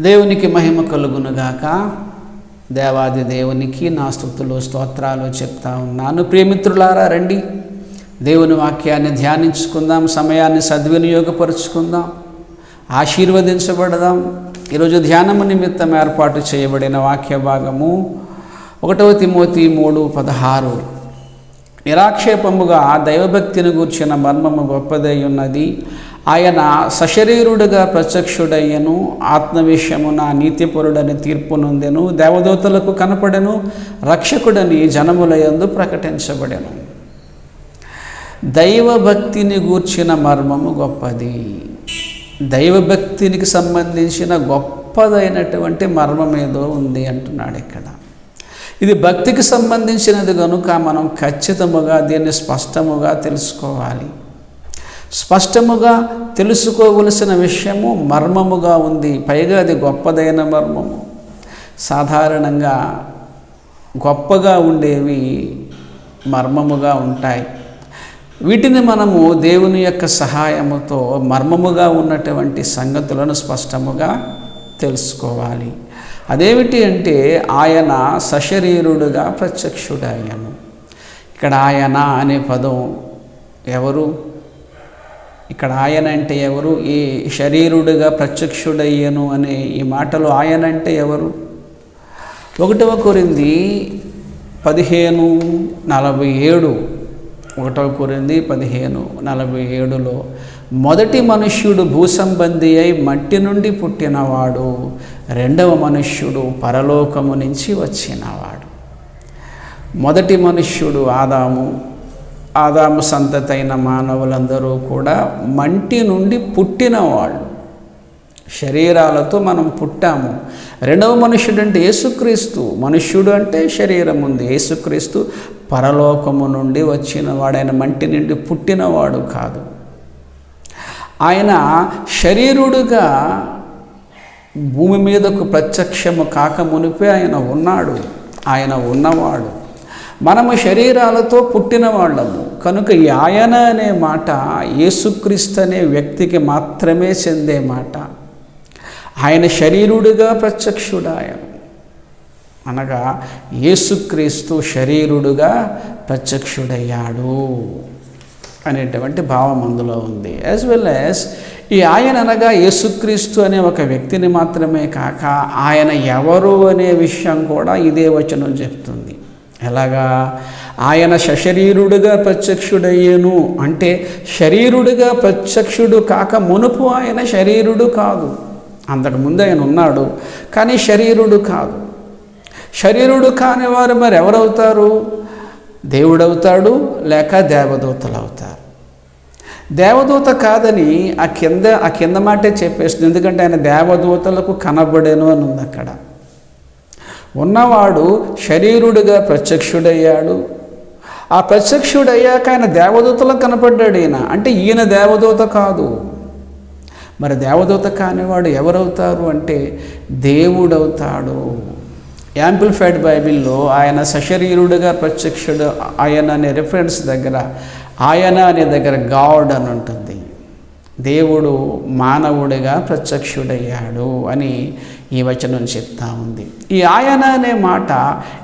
దేవునికి మహిమ కలుగునుగాక. దేవాది దేవునికి నా స్థుతులు స్తోత్రాలు చెప్తా ఉన్నాను. ప్రియమిత్రులారా రండి. దేవుని వాక్యాన్ని ధ్యానించుకుందాం సమయాన్ని సద్వినియోగపరుచుకుందాం ఆశీర్వదించబడదాం. ఈరోజు ధ్యానము నిమిత్తం ఏర్పాటు చేయబడిన వాక్య భాగము ఒకటవ తిమోతి మూడు పదహారు. నిరాక్షేపముగా దైవభక్తిని గూర్చిన మర్మము గొప్పదై ఉన్నది ఆయన సశరీరుడుగా ప్రత్యక్షుడయ్యను నా నీతిపరుడని తీర్పు నొందెను దేవదూతలకు కనపడెను రక్షకుడని జనములయందు ప్రకటించబడెను. దైవభక్తిని గూర్చిన మర్మము గొప్పది. దైవభక్తినికి సంబంధించిన గొప్పదైనటువంటి మర్మం ఏదో ఉంది అంటున్నాడు ఇక్కడ. ఇది భక్తికి సంబంధించినది కనుక మనం ఖచ్చితముగా దీన్ని స్పష్టముగా తెలుసుకోవాలి. స్పష్టముగా తెలుసుకోవలసిన విషయము మర్మముగా ఉంది. పైగా అది గొప్పదైన మర్మము. సాధారణంగా గొప్పగా ఉండేవి మర్మముగా ఉంటాయి. వీటిని మనము దేవుని యొక్క సహాయముతో మర్మముగా ఉన్నటువంటి సంగతులను స్పష్టముగా తెలుసుకోవాలి. అదేమిటి అంటే ఆయన సశరీరుడుగా ప్రత్యక్షుడయ్యాను. ఇక్కడ ఆయన అనే పదం ఎవరు? ఇక్కడ ఆయన అంటే ఎవరు? ఈ శరీరుడుగా ప్రత్యక్షుడయ్యను అనే ఈ మాటలు ఆయన అంటే ఎవరు? ఒకటవ కొరింది పదిహేను నలభై ఏడు. ఒకటవ కొరింది పదిహేను నలభై ఏడులో మొదటి మనుష్యుడు భూసంబంధి అయి మట్టి నుండి పుట్టినవాడు రెండవ మనుష్యుడు పరలోకము నుంచి వచ్చినవాడు. మొదటి మనుష్యుడు ఆదాము ఆదాము సంతతైన మానవులందరూ కూడా మంటి నుండి పుట్టినవాళ్ళు. శరీరాలతో మనం పుట్టాము. రెండవ మనుష్యుడు అంటే యేసుక్రీస్తు. మనుష్యుడు అంటే శరీరం ఉంది యేసుక్రీస్తు పరలోకము నుండి వచ్చినవాడు మంటి నుండి పుట్టినవాడు కాదు. ఆయన శరీరుడుగా భూమి మీదకు ప్రత్యక్షము కాక మునిపే ఆయన ఉన్నాడు ఆయన ఉన్నవాడు. మనము శరీరాలతో పుట్టిన వాళ్ళము కనుక ఈ ఆయన అనే మాట యేసుక్రీస్తు అనే వ్యక్తికి మాత్రమే చెందే మాట. ఆయన శరీరుడుగా ప్రత్యక్షుడాయను. అనగా యేసుక్రీస్తు శరీరుడుగా ప్రత్యక్షుడయ్యాడు అనేటువంటి భావం అందులో ఉంది. యాజ్ వెల్ యాజ్ ఈ ఆయన అనగా యేసుక్రీస్తు అనే ఒక వ్యక్తిని మాత్రమే కాక ఆయన ఎవరు అనే విషయం కూడా ఇదే వచనం చెప్తుంది. ఎలాగా? ఆయన సశరీరుడుగా ప్రత్యక్షుడయ్యేను అంటే శరీరుడుగా ప్రత్యక్షుడు కాక మునుపు ఆయన శరీరుడు కాదు. అంతకుముందు ఆయన ఉన్నాడు కానీ శరీరుడు కాదు. శరీరుడు కానివారు మరి ఎవరవుతారు దేవుడవుతాడు లేక దేవదూతలు అవుతారు దేవదూత కాదని ఆ కింద ఆ కింద మాటే చెప్పేస్తుంది. ఎందుకంటే ఆయన దేవదూతలకు కనబడేను అని ఉంది అక్కడ. ఉన్నవాడు శరీరుడిగా ప్రత్యక్షుడయ్యాడు. ఆ ప్రత్యక్షుడయ్యాక ఆయన దేవదూతలకు కనపడ్డాడు ఈయన. అంటే ఈయన దేవదూత కాదు. మరి దేవదూత కానివాడు ఎవరవుతారు అంటే దేవుడవుతాడు. యాంప్లిఫైడ్ బైబిల్లో ఆయన సశరీరుడుగా ప్రత్యక్షుడు ఆయన అనే రిఫరెన్స్ దగ్గర ఆయన అనే దగ్గర గాడ్ అని ఉంటుంది. దేవుడు మానవుడిగా ప్రత్యక్షుడయ్యాడు అని ఈ వచనం చెప్తా ఉంది. ఈ ఆయన అనే మాట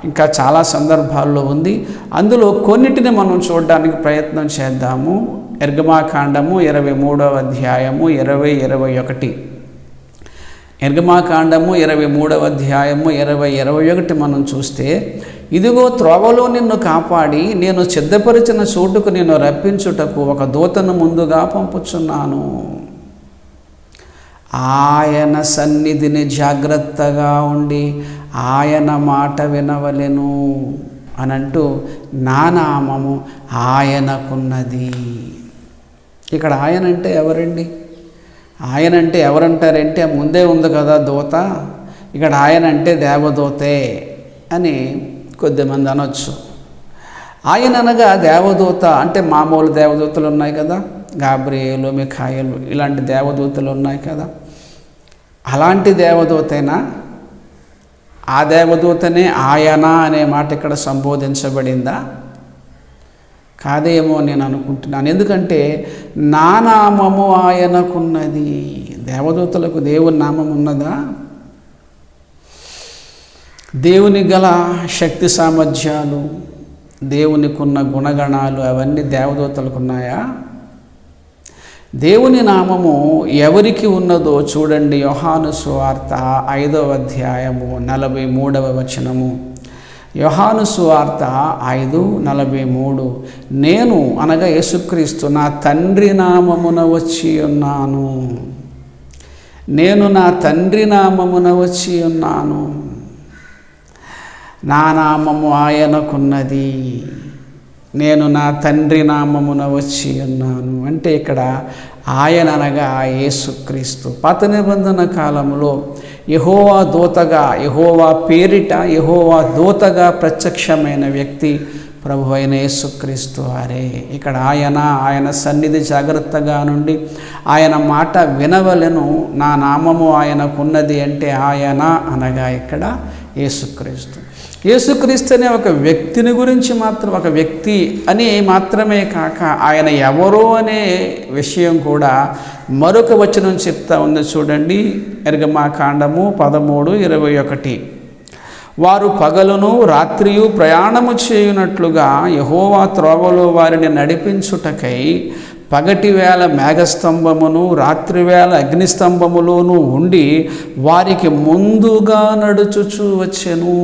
ఇంకా చాలా సందర్భాల్లో ఉంది. అందులో కొన్నిటిని మనం చూడడానికి ప్రయత్నం చేద్దాము. ఎర్గమాకాండము ఇరవై మూడవ అధ్యాయము ఇరవై ఇరవై ఒకటి. నిర్గమాకాండము ఇరవై మూడవ అధ్యాయము ఇరవై ఇరవై ఒకటి మనం చూస్తే ఇదిగో త్రోవలో నిన్ను కాపాడి నేను సిద్ధపరిచిన చోటుకు నేను రప్పించుటకు ఒక దూతను ముందుగా పంపుచున్నాను. ఆయన సన్నిధిని జాగ్రత్తగా ఉండి ఆయన మాట వినవలెను అనంటూ నా నామము ఆయనకున్నది. ఇక్కడ ఆయన అంటే ఎవరండి? ఆయన అంటే ఎవరంటారంటే ముందే ఉంది కదా దూత ఇక్కడ ఆయన అంటే దేవదూతే అని కొద్దిమంది అనొచ్చు. ఆయన అనగా దేవదూత అంటే మామూలు దేవదూతలు ఉన్నాయి కదా గాబ్రియేలు మిఖాయలు ఇలాంటి దేవదూతలు ఉన్నాయి కదా. అలాంటి దేవదూతైనా? ఆ దేవదూతనే ఆయన అనే మాట ఇక్కడ సంబోధించబడిందా? కాదేమో నేను అనుకుంటున్నాను. ఎందుకంటే నా నామము ఆయనకున్నది. దేవదూతలకు దేవుని నామం ఉన్నదా? దేవుని గల శక్తి సామర్థ్యాలు దేవునికున్న గుణగణాలు అవన్నీ దేవదూతలకు ఉన్నాయా దేవుని నామము ఎవరికి ఉన్నదో చూడండి. యోహాను సువార్త ఐదవ అధ్యాయము నలభై మూడవ వచనము. యోహాను సువార్త ఐదు నలభై మూడు. నేను అనగా యేసుక్రీస్తు నా తండ్రి నామమున వచ్చి ఉన్నాను. నేను నా తండ్రి నామమున వచ్చి ఉన్నాను. నా నామము ఆయనకున్నది. నేను నా తండ్రి నామమున వచ్చి ఉన్నాను. అంటే ఇక్కడ ఆయన అనగా యేసుక్రీస్తు. పాత నిబంధన కాలంలో యహోవా దూతగా యహోవా పేరిట యహోవా దూతగా ప్రత్యక్షమైన వ్యక్తి ప్రభు అయిన యేసుక్రీస్తు వారే. ఇక్కడ ఆయన ఆయన సన్నిధి జాగ్రత్తగా నుండి ఆయన మాట వినవలను నా నామము ఆయనకున్నది అంటే ఆయన అనగా ఇక్కడ యేసుక్రీస్తు. యేసుక్రీస్తు అనే ఒక వ్యక్తిని గురించి మాత్రం ఒక వ్యక్తి అని మాత్రమే కాక ఆయన ఎవరో అనే విషయం కూడా మరొక వచనం చెప్తా ఉంది చూడండి. ఎరగమా కాండము పదమూడు ఇరవై ఒకటి. వారు పగలును రాత్రియు ప్రయాణము చేయునట్లుగా యహోవా త్రోవలో వారిని నడిపించుటకై పగటి వేళ మేఘస్తంభమును రాత్రివేళ అగ్నిస్తంభములోనూ ఉండి వారికి ముందుగా నడుచుచూ వచ్చెను.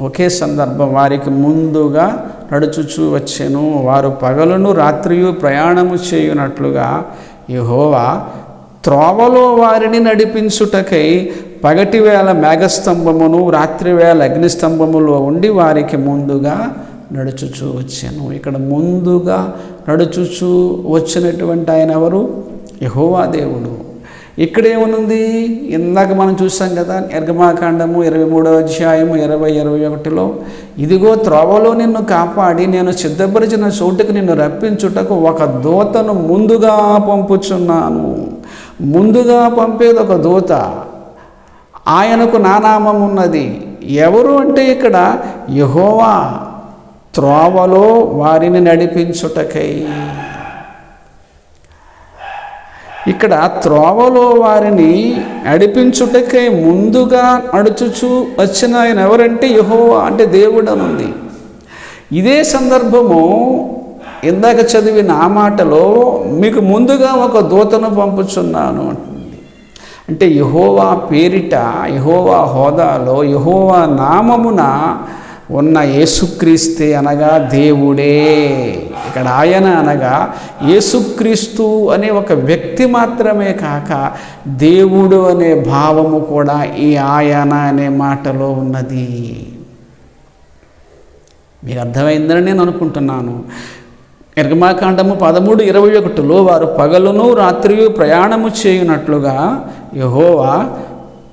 ఒకే సందర్భం. వారికి ముందుగా నడుచుచూ వచ్చెను. వారు పగలును రాత్రియు ప్రయాణము చేయునట్లుగా యహోవా త్రోవలో వారిని నడిపించుటకై పగటివేళ మేఘస్తంభమును రాత్రివేళ అగ్నిస్తంభములో ఉండి వారికి ముందుగా నడుచుచూ వచ్చాను. ఇక్కడ ముందుగా నడుచుచూ వచ్చినటువంటి ఆయన ఎవరు? యహోవా దేవుడు. ఇక్కడేమనుంది ఇందాక మనం చూసాం కదా నిర్గమాకాండము ఇరవై మూడవ అధ్యాయము ఇరవై ఇరవై ఒకటిలో ఇదిగో త్రోవలో నిన్ను కాపాడి నేను సిద్ధపరిచిన చోటుకు నిన్ను రప్పించుటకు ఒక దూతను ముందుగా పంపుచున్నాను. ముందుగా పంపేది ఒక దూత. ఆయనకు నానామం ఉన్నది. ఎవరు అంటే ఇక్కడ? యహోవా త్రోవలో వారిని నడిపించుటకై. ఇక్కడ త్రోవలో వారిని నడిపించుటకై ముందుగా నడుచుచు వచ్చిన ఆయన ఎవరంటే యహోవా అంటే దేవుడు అనుంది ఇదే సందర్భము ఇందాక చదివిన ఆ మాటలో మీకు ముందుగా ఒక దూతను పంపుచున్నాను అంటుంది. అంటే యహోవా పేరిట యహోవా హోదాలో యహోవా నామమున ఉన్న యేసుక్రీస్తే అనగా దేవుడే. ఇక్కడ ఆయన అనగా యేసుక్రీస్తు అనే ఒక వ్యక్తి మాత్రమే కాక దేవుడు అనే భావము కూడా ఈ ఆయన అనే మాటలో ఉన్నది. మీకు అర్థమైందని నేను అనుకుంటున్నాను. నిర్గమాకాండము పదమూడు ఇరవై ఒకటిలో వారు పగలును రాత్రియు ప్రయాణము చేయునట్లుగా యహోవా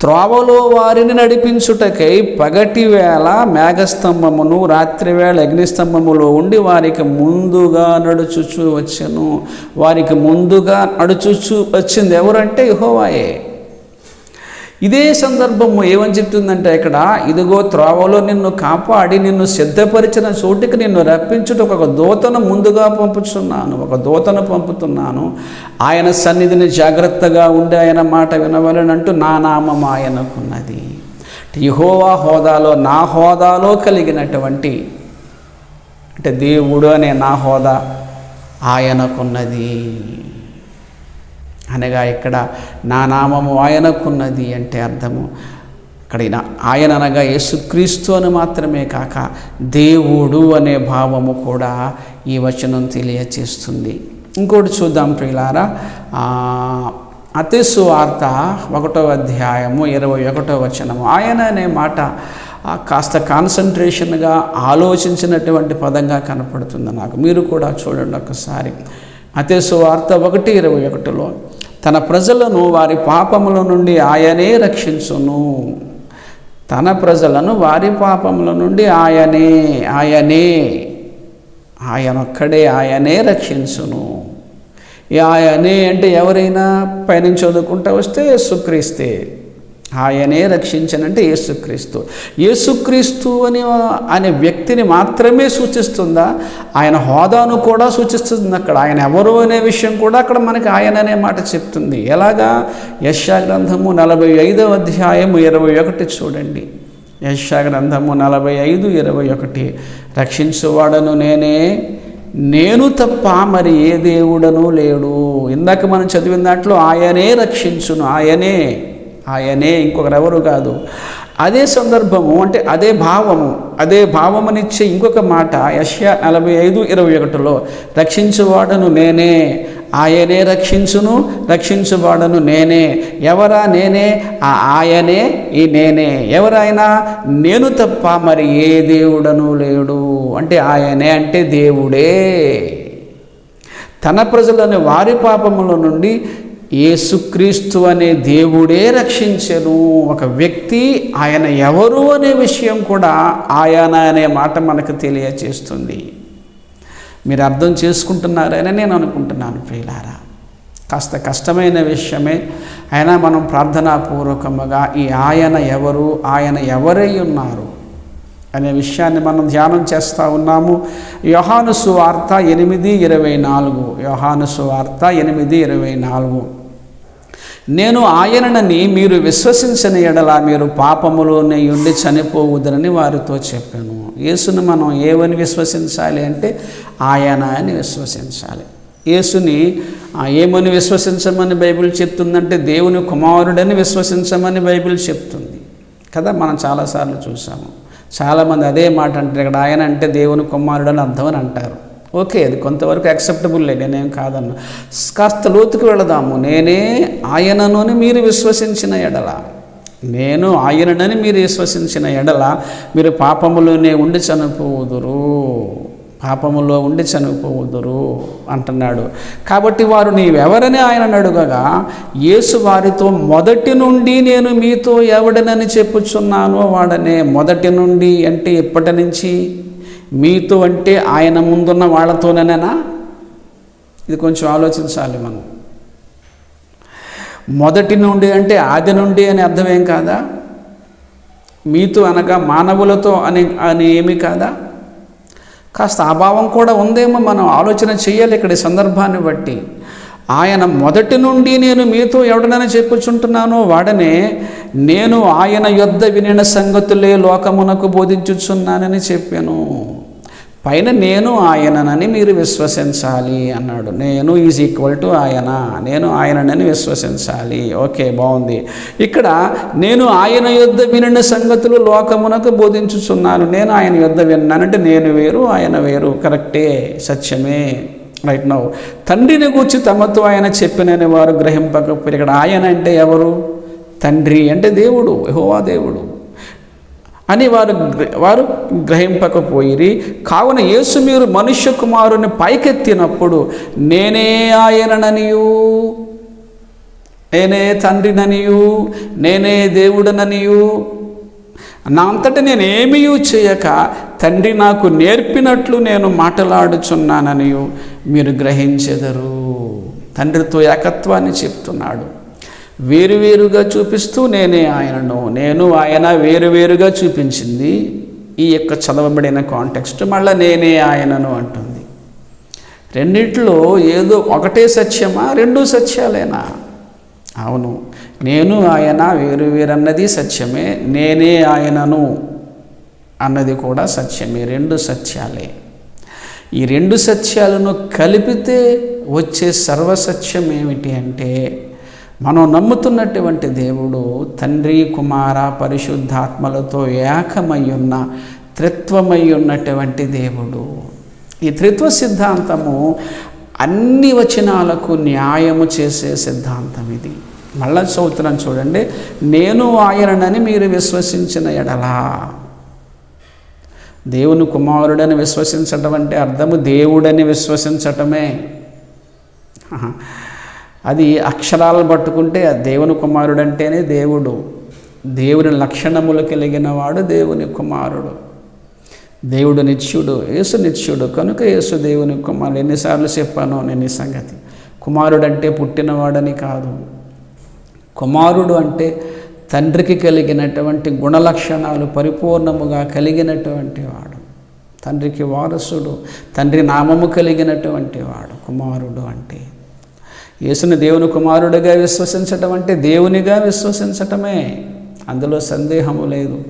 త్రోవలో వారిని నడిపించుటకై పగటి వేళ మేఘస్తంభమును రాత్రివేళ అగ్నిస్తంభములో ఉండి వారికి ముందుగా నడుచుచు వచ్చెను. వారికి ముందుగా నడుచుచు వచ్చింది ఎవరంటే యహోవాయే. ఇదే సందర్భము ఏమని చెప్తుందంటే ఇక్కడ ఇదిగో త్రోవలో నిన్ను కాపాడి నిన్ను సిద్ధపరిచిన చోటికి నిన్ను రప్పించుట ఒక దూతను ముందుగా పంపుతున్నాను ఒక దూతను పంపుతున్నాను. ఆయన సన్నిధిని జాగ్రత్తగా ఉండి ఆయన మాట వినవలనంటూ నా నామం ఆయనకున్నది. యహోవా హోదాలో నా హోదాలో కలిగినటువంటి అంటే దేవుడు అనే నా హోదా ఆయనకున్నది. అనగా ఇక్కడ నా నామము ఆయనకున్నది అంటే అర్థము. ఇక్కడ ఆయన అనగా యేసుక్రీస్తు అని మాత్రమే కాక దేవుడు అనే భావము కూడా ఈ వచనం తెలియచేస్తుంది. ఇంకోటి చూద్దాం ప్రియులారా. ఆ, అతిసు వార్త ఒకటో అధ్యాయము ఇరవై ఒకటో వచనము. ఆయన అనే మాట కాస్త కాన్సన్ట్రేషన్గా ఆలోచించినటువంటి పదంగా కనపడుతుంది నాకు. మీరు కూడా చూడండి ఒకసారి. అతేసు వార్త ఒకటి ఇరవై ఒకటిలో తన ప్రజలను వారి పాపముల నుండి ఆయనే రక్షించును. తన ప్రజలను వారి పాపముల నుండి ఆయనే ఆయనే ఆయనొక్కడే ఆయనే రక్షించును. ఆయనే అంటే ఎవరైనా పైనుంచి చదువుకుంటూ వస్తే యేసుక్రీస్తే. ఆయనే రక్షించనంటే యేసుక్రీస్తు. యేసుక్రీస్తు అని అనే వ్యక్తిని మాత్రమే సూచిస్తుందా? ఆయన హోదాను కూడా సూచిస్తుంది అక్కడ. ఆయన ఎవరు అనే విషయం కూడా అక్కడ మనకి ఆయన అనే మాట చెప్తుంది. ఎలాగా? యశా గ్రంథము నలభై ఐదవ అధ్యాయము ఇరవై ఒకటి చూడండి. యశా గ్రంథము నలభై ఐదు ఇరవై ఒకటి. రక్షించువాడను నేనే నేను తప్ప మరి ఏ దేవుడను లేడు. ఇందాక మనం చదివిన దాంట్లో ఆయనే రక్షించును ఆయనే. ఆయనే ఇంకొకరెవరు కాదు. అదే సందర్భము అంటే అదే భావము అదే భావమునిచ్చే ఇంకొక మాట యష్యా నలభై ఐదు ఇరవై ఒకటిలో రక్షించువాడను నేనే ఆయనే రక్షించును రక్షించువాడను నేనే ఎవరా నేనే ఆ ఆయనే ఈ నేనే ఎవరైనా నేను తప్ప మరి ఏ దేవుడను లేడు. అంటే ఆయనే అంటే దేవుడే. తన ప్రజలను వారి పాపముల నుండి ఏసుక్రీస్తు అనే దేవుడే రక్షించను. ఒక వ్యక్తి ఆయన ఎవరు అనే విషయం కూడా ఆయన అనే మాట మనకు తెలియచేస్తుంది. మీరు అర్థం చేసుకుంటున్నారని నేను అనుకుంటున్నాను ప్రియులారా. కాస్త కష్టమైన విషయమే. అయినా మనం ప్రార్థనాపూర్వకముగా ఈ ఆయన ఎవరు ఆయన ఎవరై ఉన్నారు అనే విషయాన్ని మనం ధ్యానం చేస్తూ ఉన్నాము. యోహాను సువార్త ఎనిమిది ఇరవై నాలుగు. యోహాను సువార్త ఎనిమిది ఇరవై నాలుగు. నేను ఆయనని మీరు విశ్వసించిన ఎడల మీరు పాపములోనే ఉండి చనిపోవుదనని వారితో చెప్పాను. యేసుని మనం ఏమని విశ్వసించాలి అంటే ఆయన అని విశ్వసించాలి. యేసుని ఏమని విశ్వసించమని బైబిల్ చెప్తుందంటే దేవుని కుమారుడని విశ్వసించమని బైబిల్ చెప్తుంది. కదా మనం చాలాసార్లు చూసాము. చాలామంది అదే మాట అంటారు. ఇక్కడ ఆయన అంటే దేవుని కుమారుడు అని అర్థం అని అంటారు. ఓకే అది కొంతవరకు యాక్సెప్టబుల్లే నేనేం కాదన్నా. కాస్త లోతుకు వెళదాము. నేనే ఆయనను అని మీరు విశ్వసించిన ఎడల. నేను ఆయననని మీరు విశ్వసించిన ఎడల. మీరు పాపములోనే ఉండి చనిపోదురు పాపములో ఉండి చనిపోవుదురు అంటున్నాడు. కాబట్టి వారు నీవెవరని ఆయన అడుగగా యేసు వారితో మొదటి నుండి నేను మీతో ఎవడనని చెప్పుచున్నానో వాడనే మొదటి నుండి అంటే ఎప్పటి నుంచి మీతో అంటే ఆయన ముందున్న వాళ్ళతోనేనా ఇది కొంచెం ఆలోచించాలి మనం. మొదటి నుండి అంటే ఆది నుండి అని అర్థమేం కాదా? మీతో అనగా మానవులతో అని అని ఏమి కాదా? కాస్త అభావం కూడా ఉందేమో మనం ఆలోచన చేయాలి ఇక్కడ సందర్భాన్ని బట్టి. ఆయన మొదటి నుండి నేను మీతో ఎవడనని చెప్పుచుంటున్నానో వాడనే నేను ఆయన యొద్ద వినిన సంగతులే లోకమునకు బోధించుచున్నానని చెప్పాను. పైన నేను ఆయననని మీరు విశ్వసించాలి అన్నాడు. నేను ఈజ్ ఈక్వల్ టు ఆయన? నేను ఆయననని విశ్వసించాలి. ఓకే బాగుంది. ఇక్కడ నేను ఆయన యుద్ధ వినిన సంగతులు లోకమునకు బోధించుచున్నాను. నేను ఆయన యుద్ధ విన్నానంటే నేను వేరు ఆయన వేరు. కరెక్టే సత్యమే. రైట్ నౌ తండ్రిని గూర్చి తమతో ఆయన చెప్పినని వారు గ్రహింపకపోయి ఇక్కడ ఆయన అంటే ఎవరు? తండ్రి అంటే దేవుడు యహోవా దేవుడు. అని వారు వారు గ్రహింపకపోయిరి కావున యేసు మీరు మనుష్య కుమారుని పైకెత్తినప్పుడు నేనే ఆయనననియు నేనే తండ్రిననియు నేనే దేవుడననియు నా అంతట నేను ఏమీ చేయక తండ్రి నాకు నేర్పినట్లు నేను మాట్లాడుచున్నానని మీరు గ్రహించెదరు. తండ్రితో ఏకత్వాన్ని చెప్తున్నాడు. వేరువేరుగా చూపిస్తూ నేనే ఆయనను నేను ఆయన వేరువేరుగా చూపించింది. ఈ యొక్క చదవబడిన కాంటెక్స్ట్ మళ్ళీ నేనే ఆయనను అంటుంది. రెండిట్లో ఏదో ఒకటే సత్యమా రెండు సత్యాలేనా? అవును. నేను ఆయన వేరు వేరన్నది సత్యమే నేనే ఆయనను అన్నది కూడా సత్యమే రెండు సత్యాలే. ఈ రెండు సత్యాలను కలిపితే వచ్చే సర్వసత్యం ఏమిటి అంటే మనం నమ్ముతున్నటువంటి దేవుడు తండ్రి కుమార పరిశుద్ధాత్మలతో ఏకమై ఉన్న త్రిత్వమై ఉన్నటువంటి దేవుడు. ఈ త్రిత్వ సిద్ధాంతము అన్ని వచనాలకు న్యాయము చేసే సిద్ధాంతం ఇది. మళ్ళా చదువుతున్నాను చూడండి. నేను ఆయననని మీరు విశ్వసించిన ఎడలా. దేవుని కుమారుడని విశ్వసించటం అంటే అర్థము దేవుడని విశ్వసించటమే. అది అక్షరాలు పట్టుకుంటే ఆ దేవుని కుమారుడు అంటేనే దేవుడు. దేవుని లక్షణములు కలిగిన వాడు దేవుని కుమారుడు. దేవుడు నిత్యుడు యేసు నిత్యుడు. కనుక యేసు దేవుని కుమారుడు. ఎన్నిసార్లు చెప్పాను నేను ఈ సంగతి. కుమారుడంటే పుట్టినవాడని కాదు. కుమారుడు అంటే తండ్రికి కలిగినటువంటి గుణలక్షణాలు పరిపూర్ణముగా కలిగినటువంటి వాడు. తండ్రికి వారసుడు తండ్రి నామము కలిగినటువంటి వాడు కుమారుడు అంటే. యేసుని దేవుని కుమారుడిగా విశ్వసించటం అంటే దేవునిగా విశ్వసించటమే. అందులో సందేహము లేదు.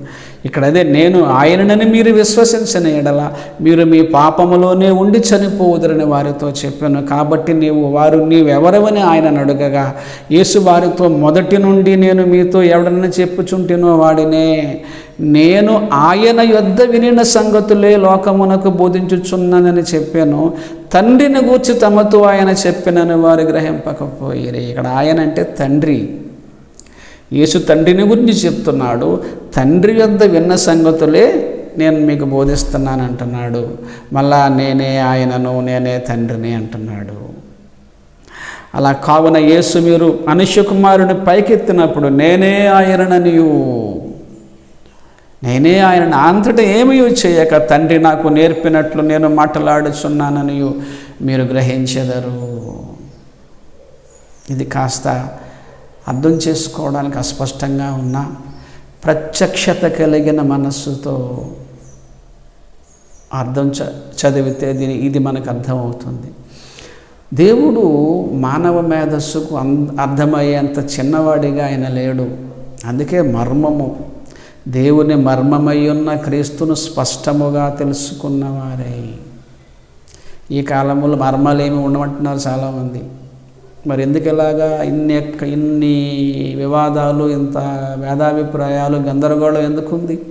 ఇక్కడ అదే నేను ఆయననని మీరు విశ్వసించిన ఎడల మీరు మీ పాపములోనే ఉండి చనిపోవుదరని వారితో చెప్పాను. కాబట్టి నీవు వారు నీవెవరవని ఆయన అడగగా యేసు వారితో మొదటి నుండి నేను మీతో ఎవడన్నా చెప్పుచుంటేనో వాడినే నేను ఆయన యొద్ద వినిన సంగతులే లోకమునకు బోధించుచున్నానని చెప్పాను. తండ్రిని గూర్చి తమతో ఆయన చెప్పినని వారు గ్రహింపకపోయిరి. ఇక్కడ ఆయన అంటే తండ్రి. యేసు తండ్రిని గురించి చెప్తున్నాడు తండ్రి యొద్ద విన్న సంగతులే నేను మీకు బోధిస్తున్నాను అంటున్నాడు. మళ్ళా నేనే ఆయనను నేనే తండ్రిని అంటున్నాడు. అలా కావున యేసు మీరు మనుష్య కుమారుని పైకెత్తినప్పుడు నేనే ఆయనననియు. నేనే ఆయన అంతటా ఏమీ చేయక తండ్రి నాకు నేర్పినట్లు నేను మాట్లాడుచున్నాననియు. మీరు గ్రహించెదరు. ఇది కాస్త అర్థం చేసుకోవడానికి అస్పష్టంగా ఉన్న ప్రత్యక్షత కలిగిన మనస్సుతో అర్థం చ చదివితే దీని ఇది మనకు అర్థమవుతుంది. దేవుడు మానవ మేధస్సుకు అం అర్థమయ్యేంత చిన్నవాడిగా ఆయన లేడు. అందుకే మర్మము. దేవుని మర్మమయ్యున్న క్రీస్తును స్పష్టముగా తెలుసుకున్నవారే. ఈ కాలంలో మర్మాలు ఏమి ఉండమంటున్నారు చాలామంది. మరి ఎందుకు ఇలాగా ఇన్ని ఇన్ని వివాదాలు ఇంత వేదాభిప్రాయాలు గందరగోళం ఎందుకుంది?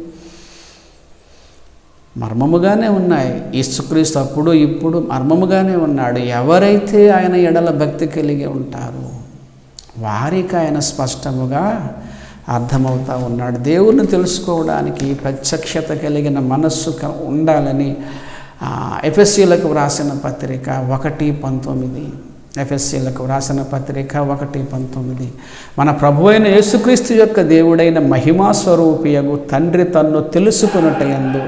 మర్మముగానే ఉన్నాయి. యేసుక్రీస్తు అప్పుడు ఇప్పుడు మర్మముగానే ఉన్నాడు. ఎవరైతే ఆయన ఎడల భక్తి కలిగి ఉంటారో వారికి ఆయన స్పష్టముగా అర్థమవుతా ఉన్నాడు. దేవుణ్ణి తెలుసుకోవడానికి ప్రత్యక్షత కలిగిన మనస్సు క- ఉండాలని ఎఫ్ఎస్సీలకు వ్రాసిన పత్రిక ఒకటి పంతొమ్మిది. ఎఫ్ఎస్సీలకు వ్రాసిన పత్రిక ఒకటి పంతొమ్మిది. మన ప్రభు అయిన యేసుక్రీస్తు యొక్క దేవుడైన మహిమాస్వరూపియగు తండ్రి తన్ను తెలుసుకున్నటయందు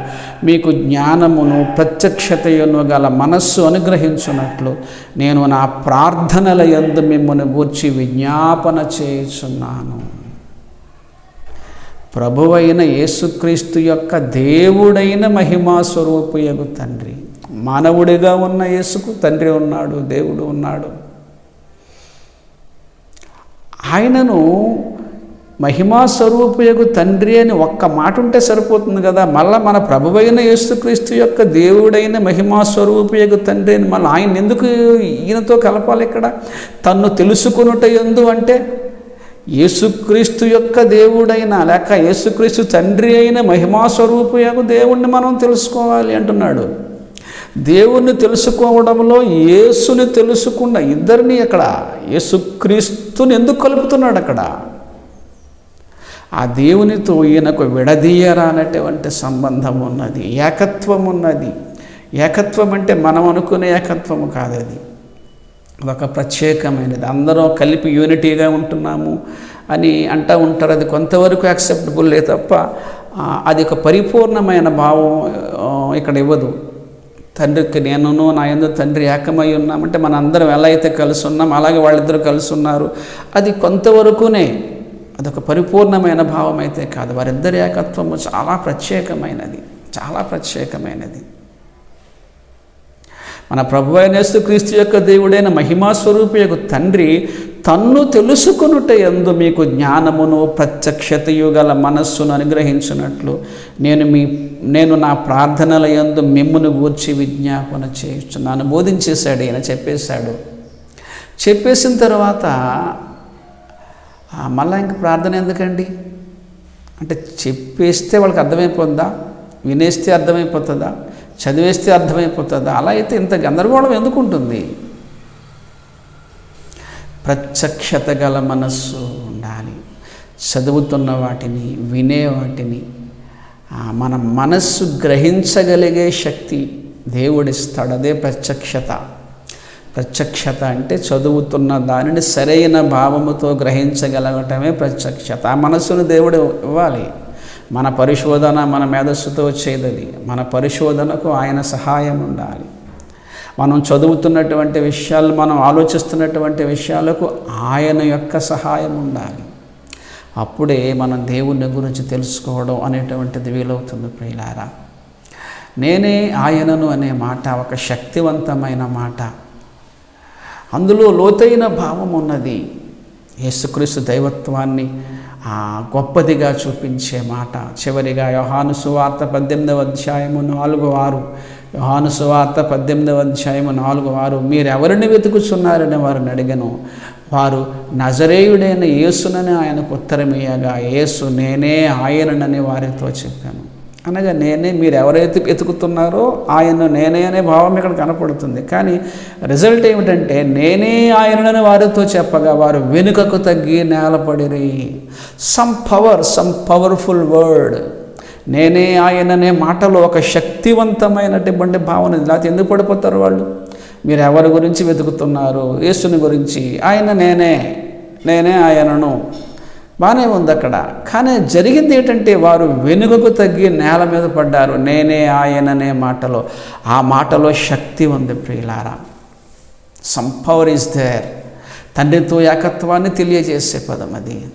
మీకు జ్ఞానమును ప్రత్యక్షతయును గల మనస్సు అనుగ్రహించున్నట్లు నేను నా ప్రార్థనల యందు మిమ్మల్ని గూర్చి విజ్ఞాపన చేయుచున్నాను. ప్రభువైన యేసుక్రీస్తు యొక్క దేవుడైన మహిమాస్వరూపియగు తండ్రి. మానవుడిగా ఉన్న యేసుకు తండ్రి ఉన్నాడు దేవుడు ఉన్నాడు. ఆయనను మహిమా స్వరూపుయకు తండ్రి అని ఒక్క మాట ఉంటే సరిపోతుంది కదా. మళ్ళీ మన ప్రభువైన యేసుక్రీస్తు యొక్క దేవుడైన మహిమా స్వరూపుయకు తండ్రి అని మళ్ళీ ఆయన ఎందుకు ఈయనతో కలపాలి ఇక్కడ? తన్ను తెలుసుకునుట ఎందు అంటే యేసుక్రీస్తు యొక్క దేవుడైన లేక యేసుక్రీస్తు తండ్రి అయిన మహిమా స్వరూపుయకు దేవుణ్ణి మనం తెలుసుకోవాలి అంటున్నాడు. దేవుణ్ణి తెలుసుకోవడంలో యేసుని తెలుసుకున్న ఇద్దరిని అక్కడ యేసుక్రీస్తుని ఎందుకు కలుపుతున్నాడు అక్కడ? ఆ దేవునితో ఈయనకు విడదీయరానటువంటి సంబంధం ఉన్నది ఏకత్వం ఉన్నది. ఏకత్వం అంటే మనం అనుకునే ఏకత్వము కాదు అది ఒక ప్రత్యేకమైనది. అందరం కలిపి యూనిటీగా ఉంటున్నాము అని అంటూ ఉంటారు. అది కొంతవరకు యాక్సెప్టబుల్లే తప్ప అది ఒక పరిపూర్ణమైన భావం ఇక్కడ ఇవ్వదు. తండ్రికి నేనును నా ఎందు తండ్రి ఏకమై ఉన్నామంటే మన అందరం ఎలా అయితే కలిసి ఉన్నాం అలాగే వాళ్ళిద్దరూ కలిసి ఉన్నారు. అది కొంతవరకునే అదొక పరిపూర్ణమైన భావం అయితే కాదు. వారిద్దరి ఏకత్వము చాలా ప్రత్యేకమైనది. చాలా ప్రత్యేకమైనది. మన ప్రభు అయిన క్రీస్తు యొక్క దేవుడైన మహిమా స్వరూపి యొక్క తండ్రి తన్ను తెలుసుకునుట ఎందు మీకు జ్ఞానమును ప్రత్యక్షతయు గల మనస్సును అనుగ్రహించినట్లు నేను మీ నేను నా ప్రార్థనల యందు మిమ్మును గూర్చి విజ్ఞాపన చేస్తున్నాను బోధించేశాడు ఈయన చెప్పేశాడు. చెప్పేసిన తర్వాత మళ్ళీ మళ్ళా ఇంక ప్రార్థన ఎందుకండి? అంటే చెప్పేస్తే వాళ్ళకి అర్థమైపోద్దా వినేస్తే అర్థమైపోతుందా? చదివేస్తే అర్థమైపోతుందా? అలా అయితే ఇంత గందరగోళం ఎందుకు ఉంటుంది ప్రత్యక్షత గల మనస్సు ఉండాలి. చదువుతున్న వాటిని వినే వాటిని మన మనస్సు గ్రహించగలిగే శక్తి దేవుడిస్తాడు. అదే ప్రత్యక్షత. ప్రత్యక్షత అంటే చదువుతున్న దానిని సరైన భావముతో గ్రహించగలగటమే ప్రత్యక్షత. ఆ మనస్సును దేవుడు ఇవ్వాలి. మన పరిశోధన మన మేధస్సుతో చేయదది మన పరిశోధనకు ఆయన సహాయం ఉండాలి. మనం చదువుతున్నటువంటి విషయాలు మనం ఆలోచిస్తున్నటువంటి విషయాలకు ఆయన యొక్క సహాయం ఉండాలి. అప్పుడే మనం దేవుని గురించి తెలుసుకోవడం అనేటువంటిది వీలవుతుంది ప్రియులారా. నేనే ఆయనను అనే మాట ఒక శక్తివంతమైన మాట. అందులో లోతైన భావం ఉన్నది. యేసుక్రీస్తు దైవత్వాన్ని ఆ గొప్పదిగా చూపించే మాట. చివరిగా యోహాను సువార్త పద్దెనిమిదవ అధ్యాయము నాలుగు ఆరు యోహాను సువార్త పద్దెనిమిదవ అధ్యాయము నాలుగు వారు మీరెవరిని వెతుకుచున్నారని వారిని అడిగను? వారు నజరేయుడైన యేసునని ఆయనకు ఉత్తరమేయగా యేసు నేనే ఆయననని వారితో చెప్పాను. అనగా నేనే మీరు ఎవరైతే వెతుకుతున్నారో ఆయన నేనే అనే భావం ఇక్కడ కనపడుతుంది. కానీ రిజల్ట్ ఏమిటంటే నేనే ఆయనని వారితో చెప్పగా వారు వెనుకకు తగ్గి నేలపడిరి. Some power some powerful word నేనే ఆయననే మాటలో ఒక శక్తివంతమైనటువంటి భావన లేకపోతే ఎందుకు పడిపోతారు వాళ్ళు? మీరు ఎవరి గురించి వెతుకుతున్నారు? యేసుని గురించి. ఆయన నేనే. నేనే ఆయనను. బాగానే ఉంది అక్కడ. కానీ జరిగింది ఏంటంటే వారు వెనుకకు తగ్గి నేల మీద పడ్డారు. నేనే ఆయననే మాటలో. ఆ మాటలో శక్తి ఉంది ప్రియులారా. సంపవర్ ఇస్ ఈజ్ దేర్ తండ్రితో ఏకత్వాన్ని తెలియజేసే పదం అది.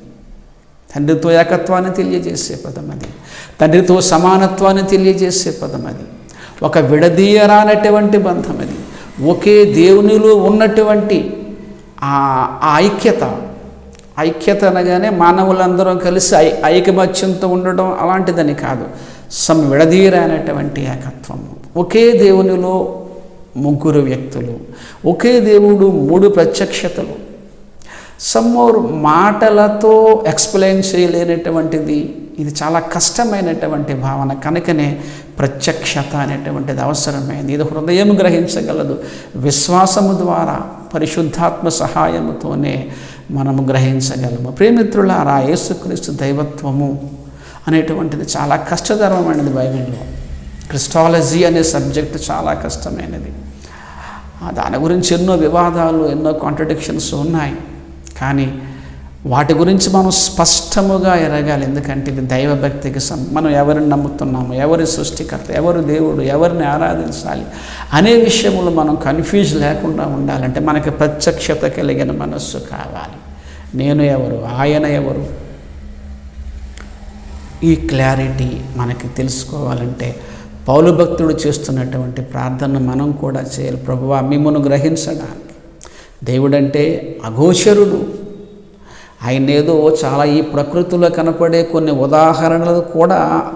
తండ్రితో ఏకత్వాన్ని తెలియజేసే పదం అది. తండ్రితో సమానత్వాన్ని తెలియజేసే పదం అది. ఒక విడదీయరానటువంటి బంధం అది. ఒకే దేవునిలో ఉన్నటువంటి ఆ ఐక్యత ఐక్యత అనగానే మానవులందరం కలిసి ఐ ఐకమత్యంతో ఉండడం అలాంటిదని కాదు. సమ్ విడదీయరానటువంటి ఏకత్వం. ఒకే దేవునిలో ముగ్గురు వ్యక్తులు ఒకే దేవుడు మూడు ప్రత్యక్షతలు సమ్మోర్ మాటలతో ఎక్స్ప్లెయిన్ చేయలేనటువంటిది. ఇది చాలా కష్టమైనటువంటి భావన. కనుకనే ప్రత్యక్షత అనేటువంటిది అవసరమైంది ఇది హృదయం గ్రహించగలదు. విశ్వాసము ద్వారా పరిశుద్ధాత్మ సహాయముతోనే మనము గ్రహించగలము. ప్రేమిత్రులారా యేసుక్రీస్తు దైవత్వము అనేటువంటిది చాలా కష్టతరమైనది బైబిల్లో. క్రిస్టాలజీ అనే సబ్జెక్ట్ చాలా కష్టమైనది. దాని గురించి ఎన్నో వివాదాలు ఎన్నో కాంట్రడిక్షన్స్ ఉన్నాయి. కానీ వాటి గురించి మనం స్పష్టముగా ఎరగాలి. ఎందుకంటే ఇది దైవభక్తికి సం మనం ఎవరిని నమ్ముతున్నాము ఎవరి సృష్టికర్త ఎవరు దేవుడు ఎవరిని ఆరాధించాలి అనే విషయంలో మనం కన్ఫ్యూజ్ లేకుండా ఉండాలంటే మనకి ప్రత్యక్షత కలిగిన మనస్సు కావాలి. నేను ఎవరు ఆయన ఎవరు? ఈ క్లారిటీ మనకి తెలుసుకోవాలంటే పౌలు భక్తుడు చేస్తున్నటువంటి ప్రార్థన మనం కూడా చేయాలి. ప్రభువా మిమ్మను గ్రహించడానికి దేవుడంటే అఘోషరుడు. ఆయన ఏదో చాలా ఈ ప్రకృతిలో కనపడే కొన్ని ఉదాహరణలు కూడా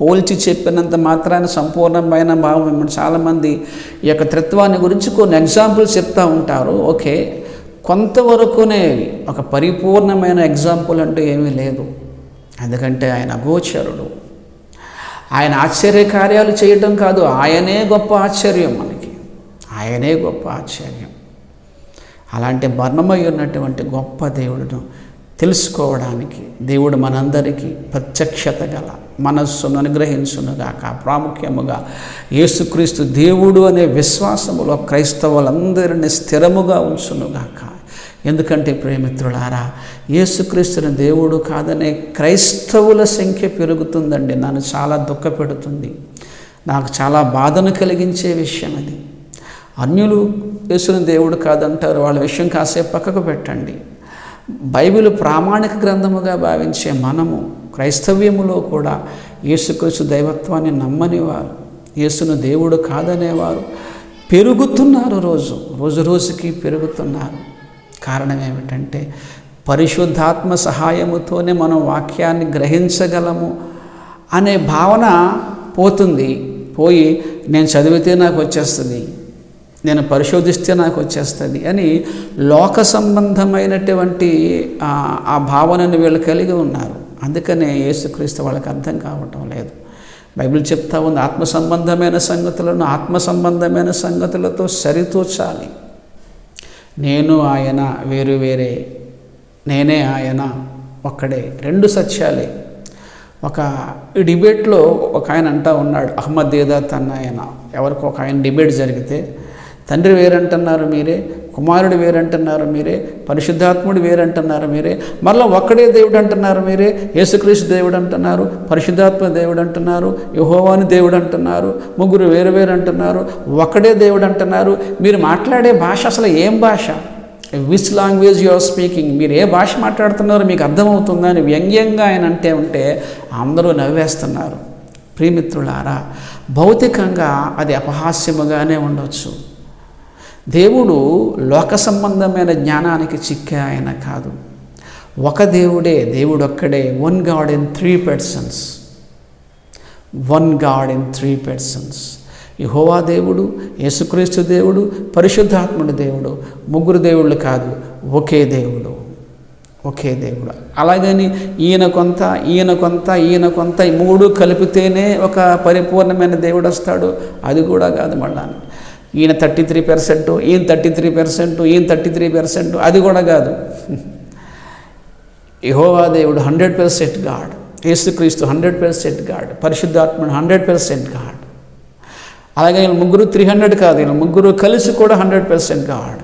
పోల్చి చెప్పినంత మాత్రాన సంపూర్ణమైన భావం చాలామంది ఈ యొక్క త్రిత్వాన్ని గురించి కొన్ని ఎగ్జాంపుల్స్ చెప్తూ ఉంటారు. ఓకే కొంతవరకునే ఒక పరిపూర్ణమైన ఎగ్జాంపుల్ అంటూ ఏమీ లేదు. ఎందుకంటే ఆయన అగోచరుడు ఆయన ఆశ్చర్య కార్యాలు చేయటం కాదు ఆయనే గొప్ప ఆశ్చర్యం మనకి. ఆయనే గొప్ప ఆశ్చర్యం. అలాంటి వర్ణమై ఉన్నటువంటి గొప్ప దేవుడును తెలుసుకోవడానికి దేవుడు మనందరికీ ప్రత్యక్షత గల మనస్సును అనుగ్రహించునుగాక. ప్రాముఖ్యముగా యేసుక్రీస్తు దేవుడు అనే విశ్వాసములో క్రైస్తవులందరినీ స్థిరముగా ఉంచునుగాక. ఎందుకంటే ప్రేమిత్రులారా యేసుక్రీస్తుని దేవుడు కాదనే క్రైస్తవుల సంఖ్య పెరుగుతుందండి. నన్ను చాలా దుఃఖపెడుతుంది. నాకు చాలా బాధను కలిగించే విషయం అది అన్యులు యేసుని దేవుడు కాదంటారు. వాళ్ళ విషయం కాసేపు పక్కకు పెట్టండి. బైబిల్ ప్రామాణిక గ్రంథముగా భావించే మనము క్రైస్తవ్యములో కూడా యేసుక్రీస్తు దైవత్వాన్ని నమ్మనివారు. యేసును దేవుడు కాదనేవారు. పెరుగుతున్నారు రోజు రోజు రోజుకి పెరుగుతున్నారు. కారణం ఏమిటంటే పరిశుద్ధాత్మ సహాయముతోనే మనం వాక్యాన్ని గ్రహించగలము అనే భావన పోతుంది. పోయి నేను చదివితే నాకు వచ్చేస్తుంది. నేను పరిశోధిస్తే నాకు వచ్చేస్తుంది అని లోక సంబంధమైనటువంటి ఆ- భావనను వీళ్ళు కలిగి ఉన్నారు. అందుకనే యేసుక్రీస్తు వాళ్ళకి అర్థం కావటం లేదు. బైబిల్ చెప్తా ఉంది ఆత్మ సంబంధమైన సంగతులను ఆత్మ సంబంధమైన సంగతులతో సరితూచాలి నేను ఆయన వేరు వేరే నేనే ఆయన ఒక్కడే రెండు సత్యాలే. ఒక డిబేట్లో ఒక ఆయన అంటా ఉన్నాడు అహ్మద్ దేదా తన్న ఆయన. ఎవరికి ఒక ఆయన డిబేట్ జరిగితే తండ్రి వేరంటున్నారు మీరే కుమారుడు వేరంటున్నారు మీరే పరిశుద్ధాత్ముడు వేరంటున్నారు మీరే మళ్ళీ ఒక్కడే దేవుడు అంటున్నారు మీరే యేసుక్రీస్తు దేవుడు అంటున్నారు పరిశుద్ధాత్మ దేవుడు అంటున్నారు యహోవాని దేవుడు అంటున్నారు ముగ్గురు వేరు వేరు అంటున్నారు ఒక్కడే దేవుడు అంటున్నారు మీరు మాట్లాడే భాష అసలు ఏం భాష? Which language you are speaking మీరు ఏ భాష మాట్లాడుతున్నారో మీకు అర్థమవుతుందా అని వ్యంగ్యంగా ఆయన అంటే ఉంటే అందరూ నవ్వేస్తున్నారు. ప్రియమిత్రులారా భౌతికంగా అది అపహాస్యముగానే ఉండొచ్చు. దేవుడు లోక సంబంధమైన జ్ఞానానికి చిక్కే ఆయన కాదు. ఒక దేవుడే దేవుడు ఒక్కడే one God in three persons one God in three persons యహోవా దేవుడు యేసుక్రీస్తు దేవుడు పరిశుద్ధాత్ముడు దేవుడు ముగ్గురు దేవుళ్ళు కాదు ఒకే దేవుడు. ఒకే దేవుడు. అలాగని ఈయన కొంత ఈయన కొంత ఈయన కొంత ఈ మూడు కలిపితేనే ఒక పరిపూర్ణమైన దేవుడు వస్తాడు అది కూడా కాదు మళ్ళీ. ఈయన థర్టీ త్రీ పర్సెంట్ ఈయన థర్టీ త్రీ పర్సెంట్ ఈయన థర్టీ త్రీ పర్సెంట్ అది కూడా కాదు. యహోవా దేవుడు హండ్రెడ్ పర్సెంట్ గాడ్. యేసుక్రీస్తు హండ్రెడ్ పర్సెంట్ గాడ్. పరిశుద్ధాత్ముడు హండ్రెడ్ పర్సెంట్ గాడ్. అలాగే వీళ్ళు ముగ్గురు త్రీ హండ్రెడ్ కాదు వీళ్ళు ముగ్గురు కలిసి కూడా హండ్రెడ్ పర్సెంట్ గాడ్.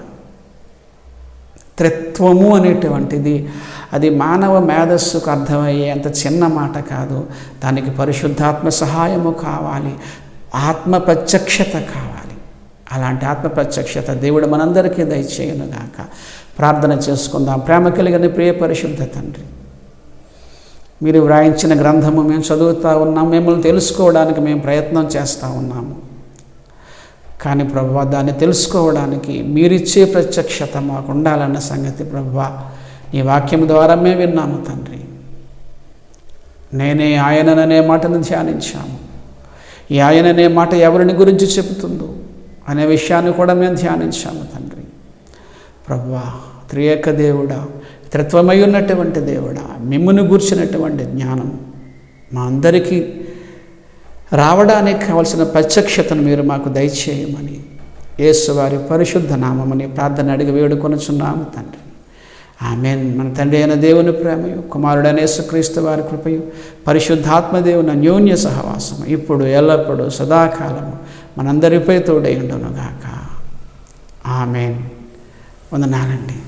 త్రిత్వము అనేటువంటిది అది మానవ మేధస్సుకు అర్థమయ్యే అంత చిన్న మాట కాదు. దానికి పరిశుద్ధాత్మ సహాయము కావాలి. ఆత్మ ప్రత్యక్షత కావాలి. అలాంటి ఆత్మ ప్రత్యక్షత దేవుడు మనందరికీ దయచేయనుగాక ప్రార్థన చేసుకుందాం. ప్రేమ కలిగిన ప్రియ పరిశుద్ధ తండ్రి మీరు వ్రాయించిన గ్రంథము మేము చదువుతూ ఉన్నాం. మిమ్మల్ని తెలుసుకోవడానికి మేము ప్రయత్నం చేస్తూ ఉన్నాము. కానీ ప్రభు దాన్ని తెలుసుకోవడానికి మీరిచ్చే ప్రత్యక్షత మాకు ఉండాలన్న సంగతి ప్రభా నీ వాక్యం ద్వారా మేము విన్నాము తండ్రి. నేనే ఆయనననే మాటను ధ్యానించాము. ఈ ఆయననే మాట ఎవరిని గురించి చెబుతుందో అనే విషయాన్ని కూడా మేము ధ్యానించాము తండ్రి. ప్రభా త్రియేక దేవుడా త్రిత్వమై ఉన్నటువంటి దేవుడా మిమ్మును గూర్చినటువంటి జ్ఞానం మా అందరికీ రావడానికి కావలసిన ప్రత్యక్షతను మీరు మాకు దయచేయమని యేసువారి పరిశుద్ధ నామమని ప్రార్థన అడిగి వేడుకొనుచున్నాము తండ్రి. ఆమెన్. మన తండ్రి అయిన దేవుని ప్రేమయు కుమారుడైన యేసుక్రీస్తు వారి కృపయు పరిశుద్ధాత్మదేవుని అన్యోన్య సహవాసము ఇప్పుడు ఎల్లప్పుడూ సదాకాలము మనందరిపై తోడై ఉండునుగాక. ఆమెన్. వందనాలండి.